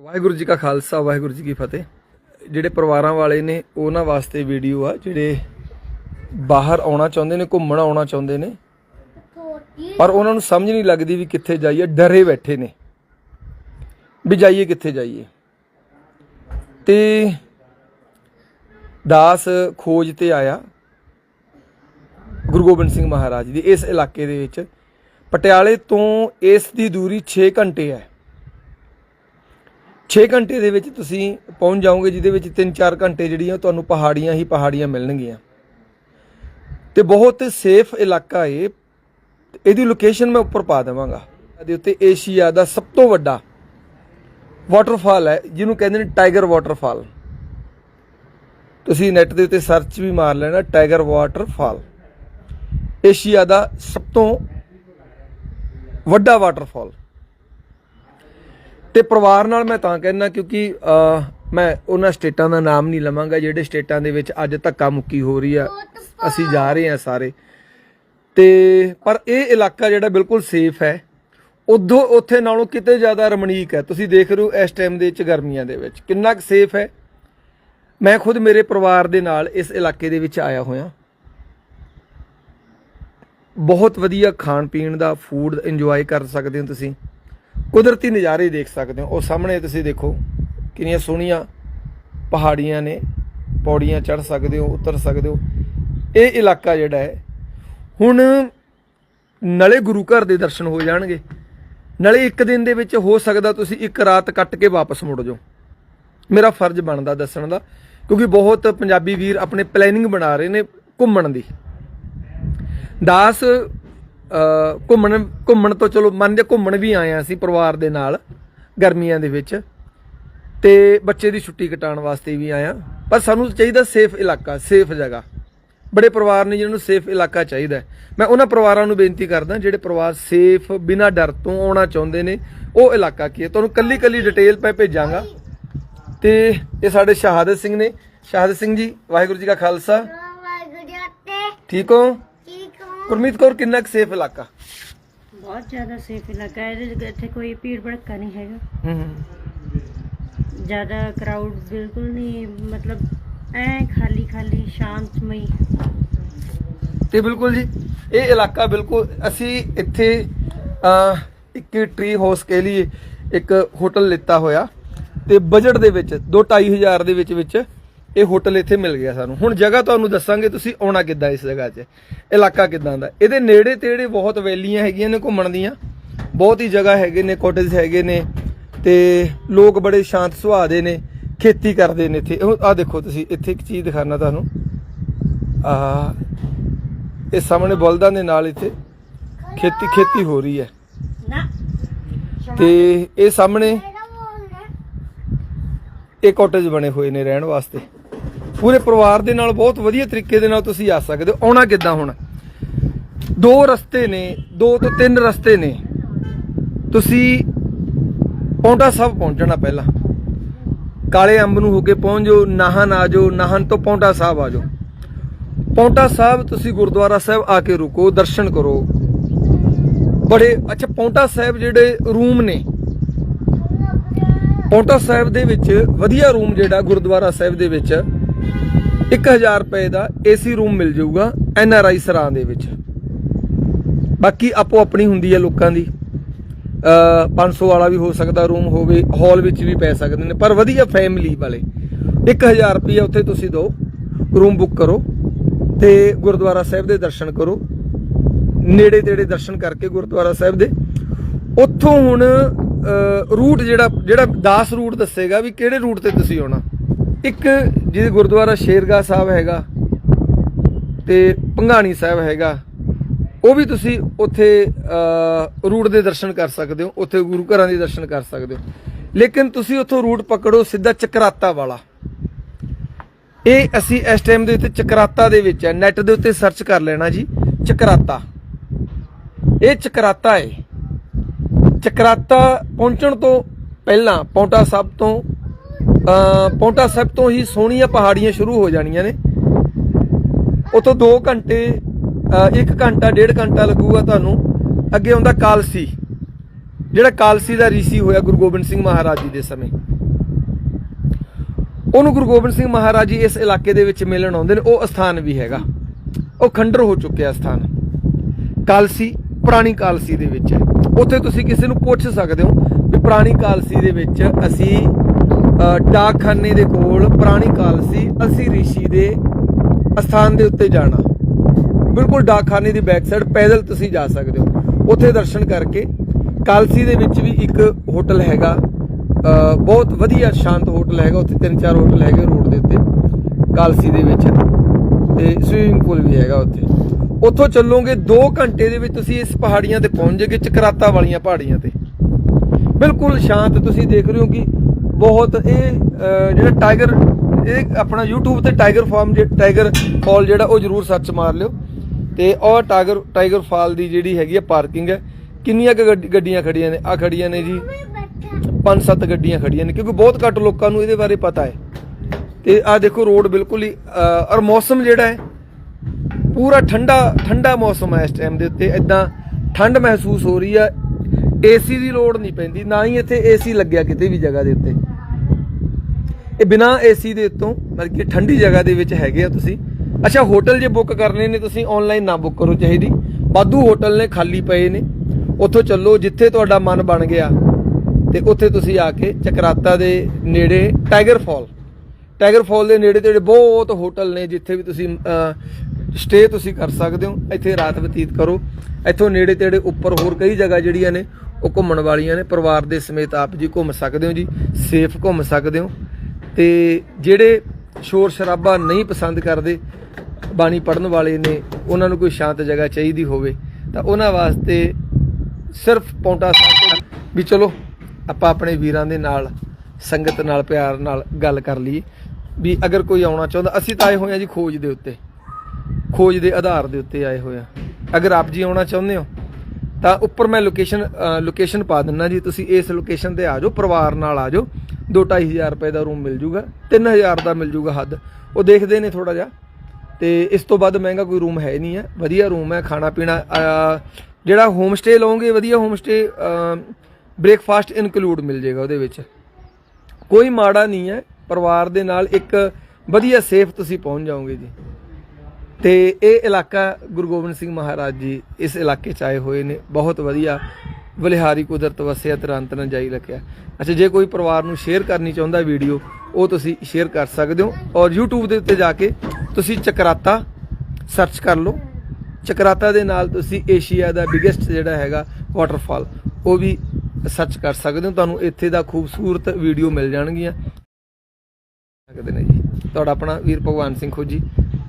ਵਾਹਿਗੁਰੂ ਜੀ ਕਾ ਖਾਲਸਾ, ਵਾਹਿਗੁਰੂ ਜੀ ਕੀ ਫਤਿਹ। ਜਿਹੜੇ ਪਰਿਵਾਰਾਂ ਵਾਲੇ ਨੇ, ਉਹਨਾਂ ਵਾਸਤੇ ਵੀਡੀਓ ਆ, ਜਿਹੜੇ ਬਾਹਰ ਆਉਣਾ ਚਾਹੁੰਦੇ ਨੇ, ਘੁੰਮਣ ਆਉਣਾ ਚਾਹੁੰਦੇ ਨੇ, ਪਰ ਉਹਨਾਂ ਨੂੰ ਸਮਝ ਨਹੀਂ ਲੱਗਦੀ ਵੀ ਕਿੱਥੇ ਜਾਈਏ, ਡਰੇ ਬੈਠੇ ਨੇ। ਵੀ ਜਾਈਏ, ਕਿੱਥੇ ਜਾਈਏ। ਤੇ ਦਾਸ ਖੋਜ ਤੇ ਆਇਆ, ਗੁਰੂ ਗੋਬਿੰਦ ਸਿੰਘ ਮਹਾਰਾਜ ਦੀ, ਇਸ ਇਲਾਕੇ ਦੇ ਵਿੱਚ। ਪਟਿਆਲੇ ਤੋਂ ਇਸ ਦੀ ਦੂਰੀ 6 ਘੰਟੇ ਹੈ। 6 ਘੰਟੇ ਦੇ ਵਿੱਚ ਤੁਸੀਂ ਪਹੁੰਚ ਜਾਓਗੇ, ਜਿਹਦੇ ਵਿੱਚ 3-4 ਘੰਟੇ ਜਿਹੜੀਆਂ ਤੁਹਾਨੂੰ ਪਹਾੜੀਆਂ ਹੀ ਪਹਾੜੀਆਂ ਮਿਲਣਗੀਆਂ। ਤੇ ਬਹੁਤ ਸੇਫ ਇਲਾਕਾ ਏ। ਇਹਦੀ ਲੋਕੇਸ਼ਨ ਮੈਂ ਉੱਪਰ ਪਾ ਦੇਵਾਂਗਾ। ਇਹਦੇ ਉੱਤੇ ਏਸ਼ੀਆ ਦਾ ਸਭ ਤੋਂ ਵੱਡਾ ਵਾਟਰਫਾਲ ਹੈ, ਜਿਹਨੂੰ ਕਹਿੰਦੇ ਨੇ ਟਾਈਗਰ ਵਾਟਰਫਾਲ ਤੁਸੀਂ ਨੈਟ ਦੇ ਉੱਤੇ ਸਰਚ ਵੀ ਮਾਰ ਲੈਣਾ ਟਾਈਗਰ ਵਾਟਰਫਾਲ ਏਸ਼ੀਆ ਦਾ ਸਭ ਤੋਂ ਵੱਡਾ ਵਾਟਰਫਾਲ ਤੇ ਪਰਿਵਾਰ ਨਾਲ ਮੈਂ ਤਾਂ ਕਹਿਣਾ ਕਿਉਂਕਿ ਮੈਂ ਉਹਨਾਂ ਸਟੇਟਾਂ ਦਾ ਨਾਮ ਨਹੀਂ ਲਵਾਂਗਾ, ਜਿਹੜੇ ਸਟੇਟਾਂ ਦੇ ਵਿੱਚ ਅੱਜ ਧੱਕਾ ਮੁੱਕੀ ਹੋ ਰਹੀ ਆ। ਅਸੀਂ ਜਾ ਰਹੇ ਹਾਂ ਸਾਰੇ। ਤੇ ਪਰ ਇਹ ਇਲਾਕਾ ਜਿਹੜਾ ਬਿਲਕੁਲ ਸੇਫ ਹੈ। ਉਦੋਂ ਉੱਥੇ ਨਾਲੋਂ ਕਿਤੇ ਜ਼ਿਆਦਾ ਰਮਣੀਕ ਹੈ। ਤੁਸੀਂ ਦੇਖ ਰਹੇ ਹੋ ਇਸ ਟਾਈਮ ਦੇ ਵਿੱਚ ਗਰਮੀਆਂ ਦੇ ਵਿੱਚ। ਕਿੰਨਾ ਕੁ ਸੇਫ ਹੈ। ਮੈਂ ਖੁਦ ਮੇਰੇ ਪਰਿਵਾਰ ਦੇ ਨਾਲ ਇਸ ਇਲਾਕੇ ਦੇ ਵਿੱਚ ਆਇਆ ਹੋਇਆ। ਬਹੁਤ ਵਧੀਆ ਖਾਣ ਪੀਣ ਦਾ ਫੂਡ ਇੰਜੋਏ ਕਰ ਸਕਦੇ ਹੋ ਤੁਸੀਂ। ਕੁਦਰਤੀ ਨਜ਼ਾਰੇ ਦੇਖ ਸਕਦੇ ਹੋ। ਉਹ ਸਾਹਮਣੇ ਤੁਸੀਂ ਦੇਖੋ ਕਿੰਨੀਆਂ ਸੋਹਣੀਆਂ ਪਹਾੜੀਆਂ ਨੇ ਪੌੜੀਆਂ ਚੜ ਸਕਦੇ ਹੋ ਉਤਰ ਸਕਦੇ ਹੋ। ਇਹ ਇਲਾਕਾ ਜਿਹੜਾ ਹੈ ਹੁਣ ਨਾਲੇ ਗੁਰੂ ਘਰ ਦੇ ਦਰਸ਼ਨ ਹੋ ਜਾਣਗੇ। ਨਾਲੇ ਇੱਕ ਦਿਨ ਦੇ ਵਿੱਚ ਹੋ ਸਕਦਾ ਤੁਸੀਂ ਇੱਕ ਰਾਤ ਕੱਟ ਕੇ ਵਾਪਸ ਮੁੜ ਜਾਓ। ਮੇਰਾ ਫਰਜ਼ ਬਣਦਾ ਦੱਸਣ ਦਾ ਕਿਉਂਕਿ ਬਹੁਤ ਪੰਜਾਬੀ ਵੀਰ ਆਪਣੇ ਪਲੈਨਿੰਗ ਬਣਾ ਰਹੇ ਨੇ ਘੁੰਮਣ ਦੀ। ਦਾਸ ਅ, ਘੁੰਮਣ ਘੁੰਮਣ ਤੋਂ ਚਲੋ ਮੰਨ ਜੇ ਘੁੰਮਣ ਵੀ ਆਏ ਆ ਅਸੀਂ ਪਰਿਵਾਰ ਦੇ ਨਾਲ ਗਰਮੀਆਂ ਦੇ ਵਿੱਚ। ਤੇ ਬੱਚੇ ਦੀ ਛੁੱਟੀ ਕਟਾਉਣ ਵਾਸਤੇ ਵੀ ਆਇਆ ਪਰ ਸਾਨੂੰ ਚਾਹੀਦਾ ਸੇਫ ਇਲਾਕਾ ਸੇਫ ਜਗ੍ਹਾ। ਬੜੇ ਪਰਿਵਾਰ ਨੇ ਜਿਹਨਾਂ ਨੂੰ ਸੇਫ ਇਲਾਕਾ ਚਾਹੀਦਾ। ਮੈਂ ਉਹਨਾਂ ਪਰਿਵਾਰਾਂ ਨੂੰ ਬੇਨਤੀ ਕਰਦਾ ਜਿਹੜੇ ਪਰਿਵਾਰ ਸੇਫ ਬਿਨਾਂ ਡਰ ਤੋਂ ਆਉਣਾ ਚਾਹੁੰਦੇ ਨੇ ਉਹ ਇਲਾਕਾ ਕੀ ਹੈ? ਤੁਹਾਨੂੰ ਕੱਲੀ ਕੱਲੀ ਡਿਟੇਲ ਮੈਂ ਭੇਜਾਂਗਾ। ਤੇ ਇਹ ਸਾਡੇ ਸ਼ਹਾਦਤ ਸਿੰਘ ਨੇ। ਸ਼ਹਾਦਤ ਸਿੰਘ ਜੀ ਵਾਹਿਗੁਰੂ ਜੀ ਕਾ ਖਾਲਸਾ। ਵਾਹਿਗੁਰੂ ਜੀ ਠੀਕ ਹੋ? ਗੁਰਮੀਤ ਕੌਰ ਕਿੰਨਾ ਕੁ ਸੇਫ ਇਲਾਕਾ? ਬਹੁਤ ਜ਼ਿਆਦਾ ਸੇਫ ਇਲਾਕਾ ਹੈ। ਇਹਦੇ ਇੱਥੇ ਕੋਈ ਭੀੜ ਭੜਕਾ ਨਹੀਂ ਹੈਗਾ। ਹੂੰ ਜ਼ਿਆਦਾ ਕਰਾਊਡ ਬਿਲਕੁਲ ਨਹੀਂ ਮਤਲਬ ਐ ਖਾਲੀ ਖਾਲੀ ਸ਼ਾਂਤਮਈ। ਤੇ ਬਿਲਕੁਲ ਜੀ ਇਹ ਇਲਾਕਾ ਬਿਲਕੁਲ ਅਸੀਂ ਇੱਥੇ ਇੱਕ ਟਰੀ ਹਾਊਸ ਕਹਿ ਲਈਏ ਇੱਕ ਹੋਟਲ ਲਿੱਤਾ ਹੋਇਆ। ਤੇ ਬਜਟ ਦੇ ਵਿੱਚ 2-2500 ਹਜ਼ਾਰ ਦੇ ਵਿੱਚ ਵਿੱਚ ਇਹ ਹੋਟਲ ਇੱਥੇ ਮਿਲ ਗਿਆ ਸਾਨੂੰ। ਹੁਣ ਜਗ੍ਹਾ ਤੁਹਾਨੂੰ ਦੱਸਾਂਗੇ ਤੁਸੀਂ ਆਉਣਾ ਕਿੱਦਾਂ ਇਸ ਜਗ੍ਹਾ 'ਚ ਇਲਾਕਾ ਕਿੱਦਾਂ ਦਾ। ਇਹਦੇ ਨੇੜੇ ਤੇੜੇ ਬਹੁਤ ਵੈਲੀਆਂ ਹੈਗੀਆਂ ਨੇ ਘੁੰਮਣ ਦੀਆਂ। ਬਹੁਤ ਹੀ ਜਗ੍ਹਾ ਹੈਗੇ ਨੇ ਕੋਟੇਜ ਹੈਗੇ ਨੇ ਤੇ ਲੋਕ ਬੜੇ ਸ਼ਾਂਤ ਸੁਭਾਅ ਦੇ ਨੇ ਖੇਤੀ ਕਰਦੇ ਨੇ ਇੱਥੇ। ਆ ਦੇਖੋ ਤੁਸੀਂ ਇੱਥੇ ਇੱਕ ਚੀਜ਼ ਦਿਖਾਣਾ ਤੁਹਾਨੂੰ। ਆ ਇਹ ਸਾਹਮਣੇ ਬਲਦਾਂ ਦੇ ਨਾਲ ਇੱਥੇ ਖੇਤੀ ਖੇਤੀ ਹੋ ਰਹੀ ਹੈ। ਤੇ ਇਹ ਸਾਹਮਣੇ ਇਹ ਕਾਟੇਜ ਬਣੇ ਹੋਏ ਨੇ ਰਹਿਣ ਵਾਸਤੇ। ਪੂਰੇ ਪਰਿਵਾਰ ਦੇ ਨਾਲ ਬਹੁਤ ਵਧੀਆ ਤਰੀਕੇ ਦੇ ਨਾਲ ਤੁਸੀਂ ਆ ਸਕਦੇ ਹੋ। ਆਉਣਾ ਕਿੱਦਾਂ ਹੁਣ? ਦੋ ਰਸਤੇ ਨੇ, ਦੋ ਤੋਂ ਤਿੰਨ ਰਸਤੇ ਨੇ। ਤੁਸੀਂ ਪੌਂਟਾ ਸਾਹਿਬ ਪਹੁੰਚਣਾ ਪਹਿਲਾਂ। ਕਾਲੇ ਅੰਬ ਨੂੰ ਹੋ ਕੇ ਪਹੁੰਚ ਜਾਓ ਨਾਹਨ ਆ ਜਾਓ ਨਾਹਨ ਤੋਂ ਪੌਂਟਾ ਸਾਹਿਬ ਆ ਜਾਓ। ਪੌਂਟਾ ਸਾਹਿਬ ਤੁਸੀਂ ਗੁਰਦੁਆਰਾ ਸਾਹਿਬ ਆ ਕੇ ਰੁਕੋ, ਦਰਸ਼ਨ ਕਰੋ। ਬੜੇ, ਅੱਛਾ ਪੌਂਟਾ ਸਾਹਿਬ ਜਿਹੜੇ ਰੂਮ ਨੇ ਪੌਂਟਾ ਸਾਹਿਬ ਦੇ ਵਿੱਚ ਵਧੀਆ ਰੂਮ ਜਿਹੜਾ ਗੁਰਦੁਆਰਾ ਸਾਹਿਬ ਦੇ ਵਿੱਚ 1000 ਰੁਪਏ ਦਾ ਏਸੀ ਰੂਮ ਮਿਲ ਜਾਊਗਾ ਐਨ ਆਰ ਆਈ ਸਰਾਂ ਦੇ ਵਿੱਚ। ਬਾਕੀ ਆਪੋ ਆਪਣੀ ਹੁੰਦੀ ਹੈ ਲੋਕਾਂ ਦੀ। ਅ 500 ਵਾਲਾ ਵੀ ਹੋ ਸਕਦਾ, ਰੂਮ ਹੋਵੇ, ਹਾਲ ਵਿੱਚ ਵੀ ਪੈ ਸਕਦੇ ਨੇ, ਪਰ ਵਧੀਆ ਫੈਮਿਲੀ ਵਾਲੇ। 1000 ਰੁਪਏ ਉੱਥੇ ਤੁਸੀਂ ਦਿਓ, ਰੂਮ ਬੁੱਕ ਕਰੋ ਤੇ ਗੁਰਦੁਆਰਾ ਸਾਹਿਬ ਦੇ ਦਰਸ਼ਨ ਕਰੋ। ਨੇੜੇ ਤੇੜੇ ਦਰਸ਼ਨ ਕਰਕੇ ਗੁਰਦੁਆਰਾ ਸਾਹਿਬ ਦੇ। ਉੱਥੋਂ ਹੁਣ ਰੂਟ ਜਿਹੜਾ ਜਿਹੜਾ 10 ਰੂਟ ਦੱਸੇਗਾ ਵੀ ਕਿਹੜੇ ਰੂਟ ਤੇ ਤੁਸੀਂ ਆਉਣਾ। ਇੱਕ ਜਿਹਦੇ ਗੁਰਦੁਆਰਾ ਸ਼ੇਰਗਾਹ ਸਾਹਿਬ ਹੈਗਾ ਤੇ ਭੰਗਾਣੀ ਸਾਹਿਬ ਹੈਗਾ, ਉਹ ਵੀ ਤੁਸੀਂ ਉੱਥੇ ਰੂਟ ਦੇ ਦਰਸ਼ਨ ਕਰ ਸਕਦੇ ਹੋ, ਉੱਥੇ ਗੁਰੂ ਘਰਾਂ ਦੇ ਦਰਸ਼ਨ ਕਰ ਸਕਦੇ ਹੋ। ਲੇਕਿਨ ਤੁਸੀਂ ਉੱਥੋਂ ਰੂਟ ਪਕੜੋ ਸਿੱਧਾ ਚਕਰਾਤਾ ਵਾਲਾ। ਇਹ ਅਸੀਂ ਇਸ ਟਾਈਮ ਦੇ ਉੱਤੇ ਚਕਰਾਤਾ ਦੇ ਵਿੱਚ ਹੈ ਨੈਟ ਦੇ ਉੱਤੇ ਸਰਚ ਕਰ ਲੈਣਾ ਜੀ, ਚਕਰਾਤਾ। ਇਹ ਚਕਰਾਤਾ ਹੈ। ਚਕਰਾਤਾ ਪਹੁੰਚਣ ਤੋਂ ਪਹਿਲਾਂ ਪੌਂਟਾ ਸਾਹਿਬ ਤੋਂ ਪੌਂਟਾ ਸਾਹਿਬ ਤੋਂ ਹੀ ਸੋਹਣੀਆਂ ਪਹਾੜੀਆਂ ਸ਼ੁਰੂ ਹੋ ਜਾਣੀਆਂ ਨੇ। ਉਤੋਂ 2 ਘੰਟੇ 1 ਘੰਟਾ, ਡੇਢ ਘੰਟਾ ਲੱਗੂਗਾ ਤੁਹਾਨੂੰ। ਅੱਗੇ ਆਉਂਦਾ ਕਾਲਸੀ, ਜਿਹੜਾ ਕਾਲਸੀ ਦਾ ਰੀਸੀ ਹੋਇਆ ਗੁਰੂ ਗੋਬਿੰਦ ਸਿੰਘ ਮਹਾਰਾਜ ਜੀ ਦੇ ਸਮੇਂ। ਉਹਨੂੰ ਗੁਰੂ ਗੋਬਿੰਦ ਸਿੰਘ ਮਹਾਰਾਜ ਜੀ ਇਸ ਇਲਾਕੇ ਦੇ ਵਿੱਚ ਮਿਲਣ ਆਉਂਦੇ ਨੇ, ਉਹ ਅਸਥਾਨ ਵੀ ਹੈਗਾ। ਉਹ ਖੰਡਰ ਹੋ ਚੁੱਕਿਆ ਸਥਾਨ ਕਾਲਸੀ ਪੁਰਾਣੀ ਕਾਲਸੀ ਦੇ ਵਿੱਚ ਹੈ। ਉੱਥੇ ਤੁਸੀਂ ਕਿਸੇ ਨੂੰ ਪੁੱਛ ਸਕਦੇ ਹੋ ਵੀ ਪੁਰਾਣੀ ਕਾਲਸੀ ਦੇ ਵਿੱਚ ਅਸੀਂ ਡਾਕਖਾਨੇ ਦੇ ਕੋਲ ਪੁਰਾਣੀ ਕਾਲਸੀ ਅਸੀਂ ਰਿਸ਼ੀ ਦੇ ਅਸਥਾਨ ਦੇ ਉੱਤੇ ਜਾਣਾ। ਬਿਲਕੁਲ ਡਾਕਖਾਨੇ ਦੀ ਬੈਕ ਸਾਈਡ ਪੈਦਲ ਤੁਸੀਂ ਜਾ ਸਕਦੇ ਹੋ। ਉੱਥੇ ਦਰਸ਼ਨ ਕਰਕੇ ਕਾਲਸੀ ਦੇ ਵਿੱਚ ਵੀ ਇੱਕ ਹੋਟਲ ਹੈਗਾ। ਬਹੁਤ ਵਧੀਆ ਸ਼ਾਂਤ ਹੋਟਲ ਹੈਗਾ। ਉੱਥੇ ਤਿੰਨ ਚਾਰ ਹੋਟਲ ਹੈਗੇ ਰੋਡ ਦੇ ਉੱਤੇ, ਕਾਲਸੀ ਦੇ ਵਿੱਚ। ਤੇ ਸਵੀਮਿੰਗ ਪੂਲ ਵੀ ਹੈਗਾ ਉੱਥੇ। ਉੱਥੋਂ ਚੱਲੋਗੇ 2 ਘੰਟੇ ਦੇ ਵਿੱਚ ਤੁਸੀਂ ਇਸ ਪਹਾੜੀਆਂ ਤੇ ਪਹੁੰਚ ਜਾਓਗੇ, ਚਕਰਾਤਾ ਵਾਲੀਆਂ ਪਹਾੜੀਆਂ ਤੇ। ਬਿਲਕੁਲ ਸ਼ਾਂਤ ਤੁਸੀਂ ਦੇਖ ਰਹੇ ਹੋ ਕਿ ਬਹੁਤ ਇਹ ਜਿਹੜਾ ਟਾਈਗਰ, ਇਹ ਆਪਣਾ YouTube ਤੇ ਟਾਈਗਰ ਫਾਰਮ ਜੇ, ਟਾਈਗਰ ਫਾਲ ਜਿਹੜਾ ਉਹ ਜਰੂਰ ਸਰਚ ਮਾਰ ਲਿਓ। ਤੇ ਉਹ ਟਾਈਗਰ ਟਾਈਗਰ ਫਾਲ ਦੀ ਜਿਹੜੀ ਹੈਗੀ ਆ ਪਾਰਕਿੰਗ ਹੈ, ਕਿੰਨੀਆਂ ਗੱਡੀਆਂ ਖੜੀਆਂ ਨੇ? ਆ ਖੜੀਆਂ ਨੇ ਜੀ ਪੰਜ ਸੱਤ ਗੱਡੀਆਂ ਖੜੀਆਂ ਨੇ, ਕਿਉਂਕਿ ਬਹੁਤ ਘੱਟ ਲੋਕਾਂ ਨੂੰ ਇਹਦੇ ਬਾਰੇ ਪਤਾ ਹੈ। ਤੇ ਆ ਦੇਖੋ ਰੋਡ ਬਿਲਕੁਲ ਹੀ ਔਰ ਮੌਸਮ ਜਿਹੜਾ ਹੈ, ਪੂਰਾ ਠੰਡਾ ਠੰਡਾ ਮੌਸਮ ਹੈ ਇਸ ਟਾਈਮ ਦੇ ਉੱਤੇ। ਇਦਾਂ ਠੰਡ ਮਹਿਸੂਸ ਹੋ ਰਹੀ ਆ ਏਸੀ ਦੀ ਲੋੜ ਨਹੀਂ ਪੈਂਦੀ, ਨਾ ਹੀ ਇੱਥੇ ਏਸੀ ਲੱਗਿਆ ਕਿਤੇ ਵੀ ਜਗ੍ਹਾ ਦੇ ਉੱਤੇ। ਇਹ ਬਿਨਾ ਏਸੀ ਦੇ ਉੱਤੋਂ ਮਤਲਬ ਠੰਡੀ ਜਗ੍ਹਾ ਦੇ ਵਿੱਚ ਹੈਗੇ ਆ ਤੁਸੀਂ। ਅੱਛਾ, ਹੋਟਲ ਜੇ ਬੁੱਕ ਕਰਨੇ ਨੇ, ਤੁਸੀਂ ਆਨਲਾਈਨ ਨਾ ਬੁੱਕ ਕਰੋ ਚਾਹੀਦੀ। ਵਾਧੂ ਹੋਟਲ ਨੇ, ਖਾਲੀ ਪਏ ਨੇ। ਉੱਥੋਂ ਚੱਲੋ, ਜਿੱਥੇ ਤੁਹਾਡਾ ਮਨ ਬਣ ਗਿਆ, ਤੇ ਉੱਥੇ ਤੁਸੀਂ ਆ ਕੇ ਚਕਰਾਤਾ ਦੇ ਨੇੜੇ ਟਾਈਗਰ ਫਾਲ ਟਾਈਗਰ ਫਾਲ ਦੇ ਨੇੜੇ ਤੇੜੇ ਬਹੁਤ ਹੋਟਲ ਨੇ, ਜਿੱਥੇ ਵੀ ਤੁਸੀਂ ਸਟੇ ਤੁਸੀਂ ਕਰ ਸਕਦੇ ਹੋ। ਇੱਥੇ ਰਾਤ ਬਤੀਤ ਕਰੋ। ਇੱਥੋਂ ਨੇੜੇ ਤੇੜੇ ਉੱਪਰ ਹੋਰ ਕਈ ਜਗ੍ਹਾ ਜਿਹੜੀਆਂ ਨੇ ਉਹ ਘੁੰਮਣ ਵਾਲੀਆਂ ਨੇ, ਪਰਿਵਾਰ ਦੇ ਸਮੇਤ ਆਪ ਜੀ ਘੁੰਮ ਸਕਦੇ ਹੋ ਜੀ ਸੇਫ ਘੁੰਮ ਸਕਦੇ ਹੋ। ਤੇ ਜਿਹੜੇ ਸ਼ੋਰ ਸ਼ਰਾਬਾ ਨਹੀਂ ਪਸੰਦ ਕਰਦੇ, ਬਾਣੀ ਪੜਨ ਵਾਲੇ ਨੇ, ਉਹਨਾਂ ਨੂੰ ਕੋਈ ਸ਼ਾਂਤ ਜਗ੍ਹਾ ਚਾਹੀਦੀ ਹੋਵੇ, ਤਾਂ ਉਹਨਾਂ ਵਾਸਤੇ ਸਿਰਫ ਪੌਂਟਾ ਸਾਹਿਬ ਵੀ ਚਲੋ, ਆਪਾਂ ਆਪਣੇ ਵੀਰਾਂ ਦੇ ਨਾਲ, ਸੰਗਤ ਨਾਲ, ਪਿਆਰ ਨਾਲ ਗੱਲ ਕਰ ਲਈਏ। ਵੀ ਅਗਰ ਕੋਈ ਆਉਣਾ ਚਾਹੁੰਦਾ, ਅਸੀਂ ਤਾਂ ਆਏ ਹੋਏ ਆ ਜੀ ਖੋਜ ਦੇ ਉੱਤੇ, ਖੋਜ ਦੇ ਆਧਾਰ ਦੇ ਉੱਤੇ ਆਏ ਹੋਏ ਆ ਅਗਰ ਆਪ ਜੀ ਆਉਣਾ ਚਾਹੁੰਦੇ ਹੋ ਤਾਂ ਉੱਪਰ ਮੈਂ ਲੋਕੇਸ਼ਨ ਲੋਕੇਸ਼ਨ ਪਾ ਦਿੰਨਾ ਜੀ। ਤੁਸੀਂ ਇਸ ਲੋਕੇਸ਼ਨ ਤੇ ਆ ਜਾਓ, ਪਰਿਵਾਰ ਨਾਲ ਆ ਜਾਓ। 2-2500 ਰੁਪਏ ਦਾ ਰੂਮ ਮਿਲ ਜੂਗਾ 3000 ਦਾ ਮਿਲ ਜੂਗਾ ਹੱਦ। ਉਹ ਦੇਖਦੇ ਨੇ ਥੋੜਾ ਜਿਹਾ। ਤੇ ਇਸ ਤੋਂ ਵੱਧ ਮਹਿੰਗਾ ਕੋਈ ਰੂਮ ਹੈ ਨਹੀਂ ਹੈ ਵਧੀਆ ਰੂਮ ਹੈ, ਖਾਣਾ ਪੀਣਾ ਜਿਹੜਾ ਹੋਮ ਸਟੇ ਲਓਗੇ, ਵਧੀਆ ਹੋਮ ਸਟੇ ਬ੍ਰੇਕਫਾਸਟ ਇਨਕਲੂਡ ਮਿਲ ਜਾਏਗਾ ਉਹਦੇ ਵਿੱਚ। ਕੋਈ ਮਾੜਾ ਨਹੀਂ ਹੈ। ਪਰਿਵਾਰ ਦੇ ਨਾਲ ਇੱਕ ਵਧੀਆ ਸੇਫ ਤੁਸੀਂ ਪਹੁੰਚ ਜਾਓਗੇ ਜੀ। ਤੇ ਇਹ ਇਲਾਕਾ ਗੁਰੂ ਗੋਬਿੰਦ ਸਿੰਘ ਮਹਾਰਾਜ ਜੀ ਇਸ ਇਲਾਕੇ ਚ ਆਏ ਹੋਏ ਨੇ। ਬਹੁਤ ਵਧੀਆ ਬਲਿਹਾਰੀ ਕੁਦਰਤ ਵਸਿਆ ਤਰੰਤ ਨਾ ਜਾਈ ਰੱਖਿਆ। ਅੱਛਾ, ਜੇ ਕੋਈ ਪਰਿਵਾਰ ਨੂੰ ਸ਼ੇਅਰ ਕਰਨੀ ਚਾਹੁੰਦਾ ਵੀਡੀਓ ਉਹ ਤੁਸੀਂ ਸ਼ੇਅਰ ਕਰ ਸਕਦੇ ਹੋ। ਔਰ YouTube ਦੇ ਉੱਤੇ ਜਾ ਕੇ ਤੁਸੀਂ ਚਕਰਾਤਾ ਸਰਚ ਕਰ ਲਓ। ਚਕਰਾਤਾ ਦੇ ਨਾਲ ਤੁਸੀਂ ਏਸ਼ੀਆ ਦਾ ਬਿਗੇਸਟ ਜਿਹੜਾ ਹੈਗਾ ਵਾਟਰਫਾਲ ਉਹ ਵੀ ਸਰਚ ਕਰ ਸਕਦੇ ਹੋ। ਤੁਹਾਨੂੰ ਇੱਥੇ ਦਾ ਖੂਬਸੂਰਤ ਵੀਡੀਓ ਮਿਲ ਜਾਣਗੀਆਂ। ਸਕਦੇ ਨੇ ਜੀ। ਤੁਹਾਡਾ ਆਪਣਾ ਵੀਰ ਭਗਵਾਨ ਸਿੰਘ ਖੋਜੀ।